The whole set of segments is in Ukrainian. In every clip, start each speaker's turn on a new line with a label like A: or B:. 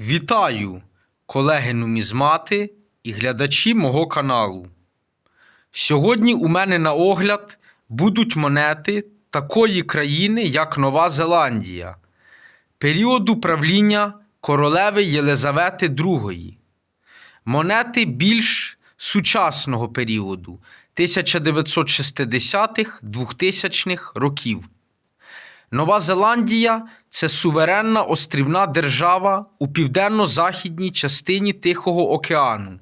A: Вітаю, колеги нумізмати і глядачі мого каналу. Сьогодні у мене на огляд будуть монети такої країни, як Нова Зеландія, періоду правління королеви Єлизавети II. Монети більш сучасного періоду 1960-2000-х років. Нова Зеландія це суверенна острівна держава у південно-західній частині Тихого океану.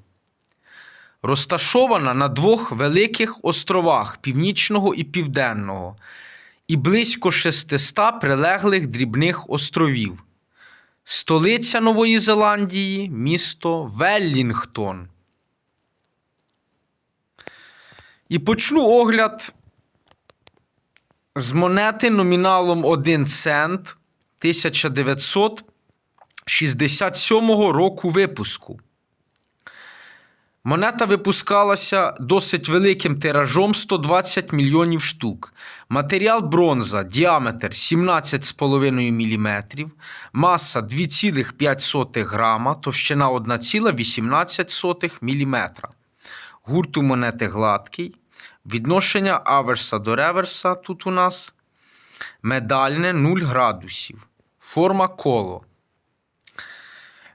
A: Розташована на двох великих островах Північного і Південного і близько 600 прилеглих дрібних островів. Столиця Нової Зеландії місто Веллінгтон. І почну огляд з монети номіналом 1 цент 1967 року випуску. Монета випускалася досить великим тиражом 120 мільйонів штук. Матеріал бронза, діаметр 17,5 мм, маса 2,5 грама, товщина 1,18 мм. Гурт у монети гладкий. Відношення аверса до реверса тут у нас медальне 0 градусів. Форма коло.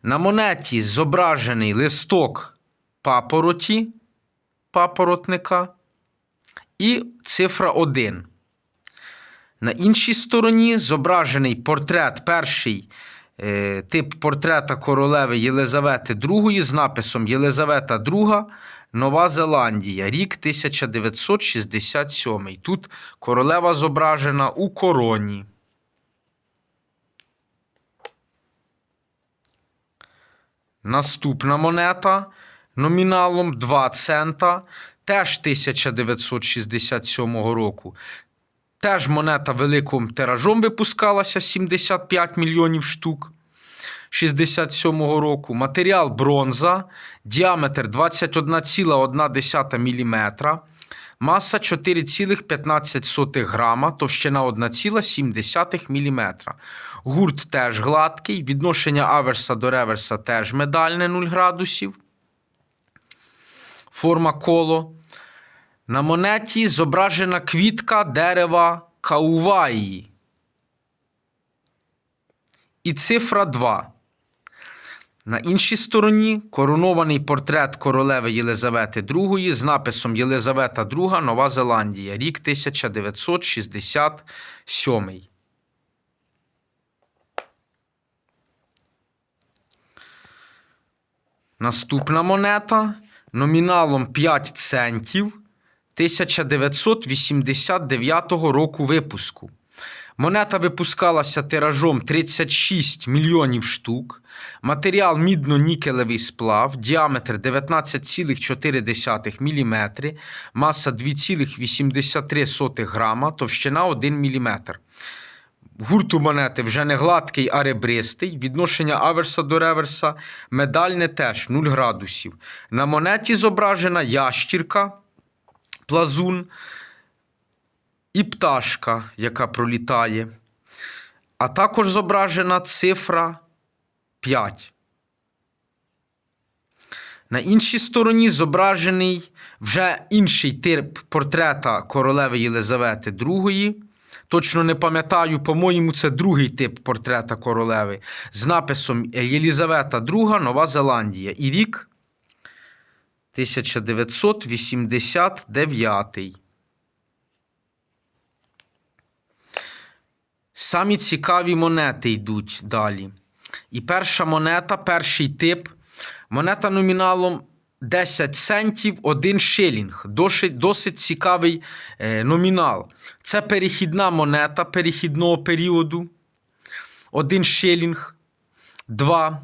A: На монеті зображений листок папороті папоротника і цифра 1. На іншій стороні зображений портрет перший е, тип портрета королеви Єлизавети II з написом Єлизавета II, Нова Зеландія, рік 1967. Тут королева зображена у короні. Наступна монета номіналом 2 цента, теж 1967 року. Теж монета великим тиражом випускалася 75 мільйонів штук 67 року. Матеріал бронза, діаметр 21,1 мм, маса 4,15 грама, товщина 1,7 мм. Гурт теж гладкий, відношення аверса до реверса теж медальне 0 градусів. Форма коло. На монеті зображена квітка дерева Кауваї. І цифра 2. На іншій стороні коронований портрет королеви Єлизавети II з написом Єлизавета II Нова Зеландія, рік 1967. Наступна монета номіналом 5 центів 1989 року випуску. Монета випускалася тиражом 36 мільйонів штук. Матеріал мідно-нікелевий сплав, діаметр 19,4 мм, маса 2,83 грама, товщина 1 мм. Гурт у монети вже не гладкий, а ребристий. Відношення аверса до реверса медальне теж 0 градусів. На монеті зображена ящірка, плазун і пташка, яка пролітає. А також зображена цифра 5. На іншій стороні зображений вже інший тип портрета королеви Єлизавети II. Точно не пам'ятаю, по-моєму, це другий тип портрета королеви з написом Єлізавета II, Нова Зеландія. І рік 1989. Самі цікаві монети йдуть далі. І перша монета, перший тип. Монета номіналом 10 центів 1 шилінг. Досить, досить цікавий е, номінал. Це перехідна монета перехідного періоду. 1 шилінг. 2.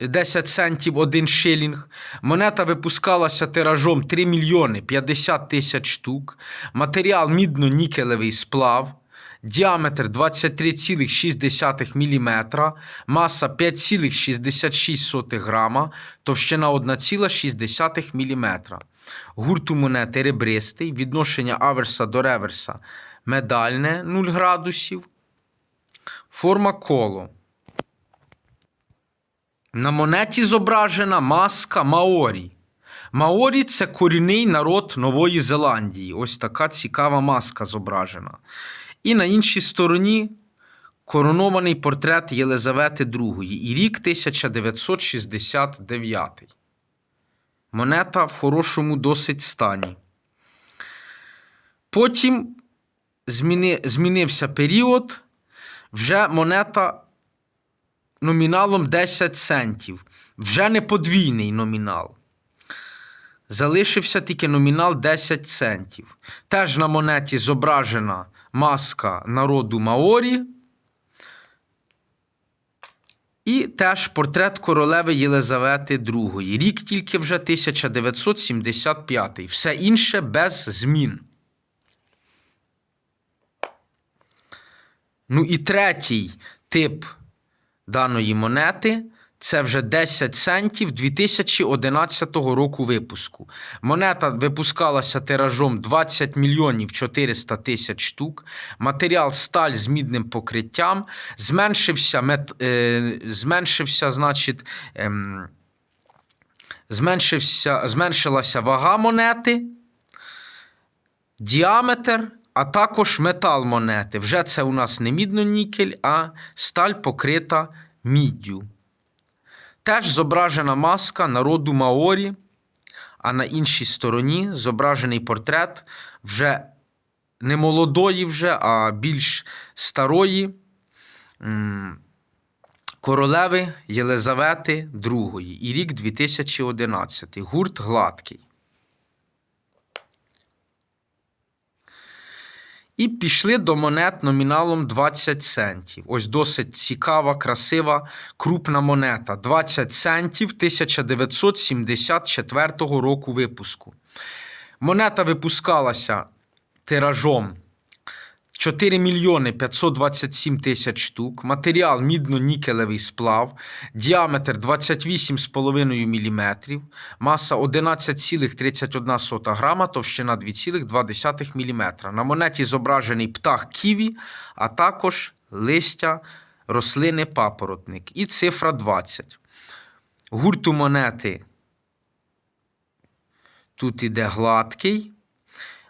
A: 10 центів 1 шилінг. Монета випускалася тиражом 3 мільйони 50 тисяч штук. Матеріал мідно-нікелевий сплав. Діаметр 23,6 мм, маса 5,66 грама, товщина 1,6 мм. Гурт у монети ребристий, відношення аверса до реверса медальне 0 градусів. Форма коло. На монеті зображена маска Маорі. Маорі це корінний народ Нової Зеландії. Ось така цікава маска зображена. І на іншій стороні коронований портрет Єлизавети II і рік 1969. Монета в хорошому досить стані. Потім зміни, змінився період, вже монета номіналом 10 центів. Вже не подвійний номінал. Залишився тільки номінал 10 центів. Теж на монеті зображена маска народу Маорі. І теж портрет королеви Єлизавети II. Рік тільки вже 1975. Все інше без змін. Ну і третій тип даної монети це вже 10 центів 2011 року випуску. Монета випускалася тиражом 20 мільйонів 400 тисяч штук. Матеріал сталь з мідним покриттям. Зменшився, мет, е, зменшився значить, ем, зменшився, зменшилася вага монети діаметр, а також метал монети. Вже це у нас не мідно-нікель, а сталь покрита міддю. Теж зображена маска народу Маорі, а на іншій стороні зображений портрет вже не молодої, вже, а більш старої королеви Єлизавети II. І рік 2011. Гурт гладкий. І пішли до монет номіналом 20 центів. Ось досить цікава, красива, крупна монета. 20 центів 1974 року випуску. Монета випускалася тиражом 4 мільйони 527 тисяч штук, матеріал мідно-нікелевий сплав, діаметр 28,5 мм, маса 11,31 грама, товщина 2,2 мм. На монеті зображений птах ківі, а також листя рослини папоротник і цифра 20. Гурту монети тут іде гладкий.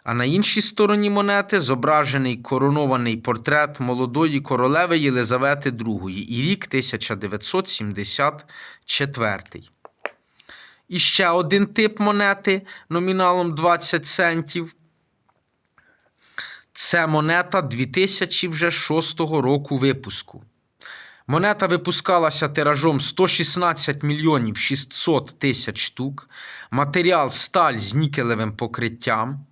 A: А на іншій стороні монети зображений коронований портрет молодої королеви Єлизавети II і рік 1974. І ще один тип монети номіналом 20 центів. Це монета 2006 року випуску. Монета випускалася тиражом 116 мільйонів 600 тисяч штук. Матеріал сталь з нікелевим покриттям.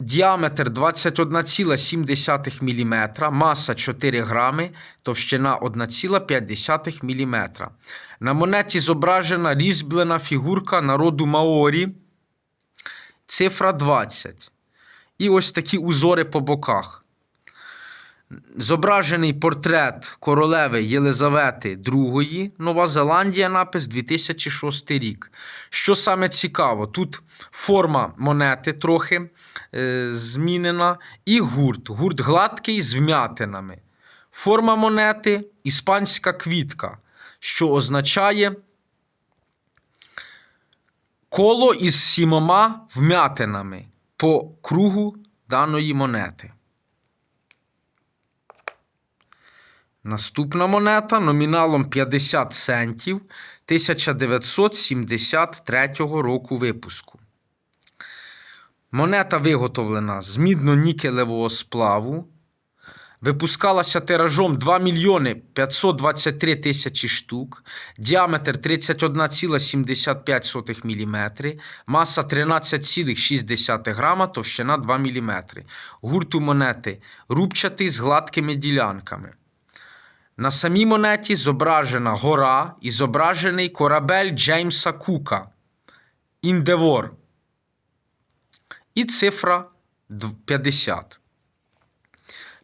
A: Діаметр 21,7 мм, маса 4 грами, товщина 1,5 мм. На монеті зображена різьблена фігурка народу Маорі, цифра 20. І ось такі узори по боках. Зображений портрет королеви Єлизавети II, Нова Зеландія, напис 2006 рік. Що саме цікаво, тут форма монети трохи е, змінена, і гурт. Гурт гладкий з вмятинами. Форма монети іспанська квітка, що означає коло із сімома вмятинами по кругу даної монети. Наступна монета номіналом 50 центів 1973 року випуску. Монета виготовлена з мідно-нікелевого сплаву. Випускалася тиражом 2 мільйони 523 тисячі штук, діаметр 31,75 мм, маса 13,6 грама, товщина 2 мм. Гурту монети рубчатий з гладкими ділянками. На самій монеті зображена гора і зображений корабель Джеймса Кука Індевор. І цифра 50.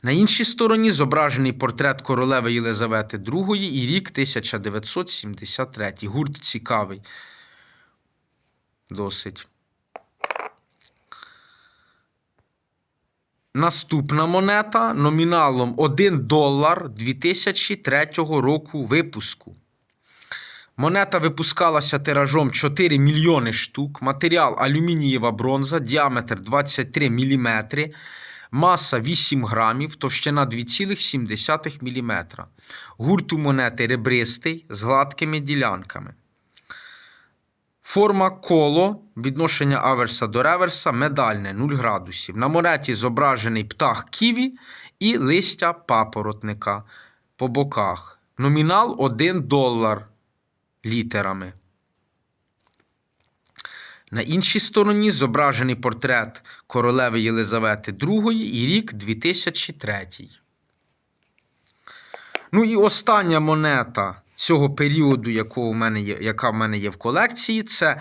A: На іншій стороні зображений портрет королеви Єлизавети II і рік 1973. Гурт цікавий. Досить. Наступна монета номіналом 1 долар 2003 року випуску. Монета випускалася тиражом 4 мільйони штук, матеріал алюмінієва бронза, діаметр 23 мм, маса 8 грамів, товщина 2,7 мм. Гурт у монети ребристий з гладкими ділянками. Форма коло, відношення аверса до реверса медальне 0 градусів. На монеті зображений птах ківі і листя папоротника по боках. Номінал 1 долар літерами. На іншій стороні зображений портрет королеви Єлизавети II і рік 2003. Ну і остання монета цього періоду, якого в мене є, яка в мене є в колекції, це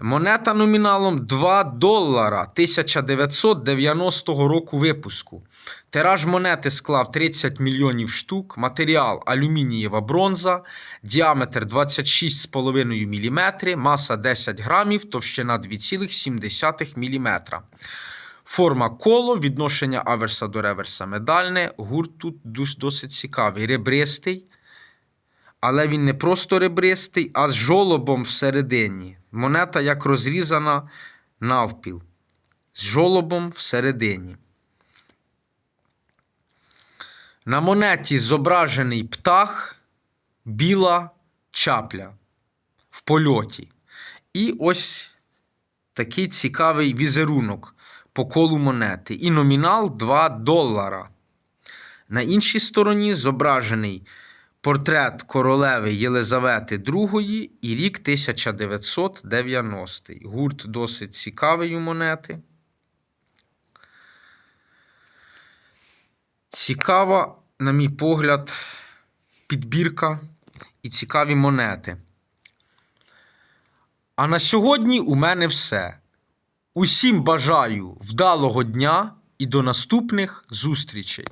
A: монета номіналом 2 долара 1990 року випуску. Тираж монети склав 30 мільйонів штук, матеріал алюмінієва бронза, діаметр 26,5 мм, маса 10 грамів, товщина 2,7 мм. Форма коло, відношення аверса до реверса медальне. Гурт тут досить цікавий. Ребристий. Але він не просто ребристий, а з жолобом всередині. Монета як розрізана навпіл. З жолобом всередині. На монеті зображений птах, біла чапля в польоті. І ось такий цікавий візерунок по колу монети. І номінал 2 долара. На іншій стороні зображений портрет королеви Єлизавети II і рік 1990. Гурт досить цікавий у монети. Цікава, на мій погляд, підбірка і цікаві монети. А на сьогодні у мене все. Усім бажаю вдалого дня і до наступних зустрічей!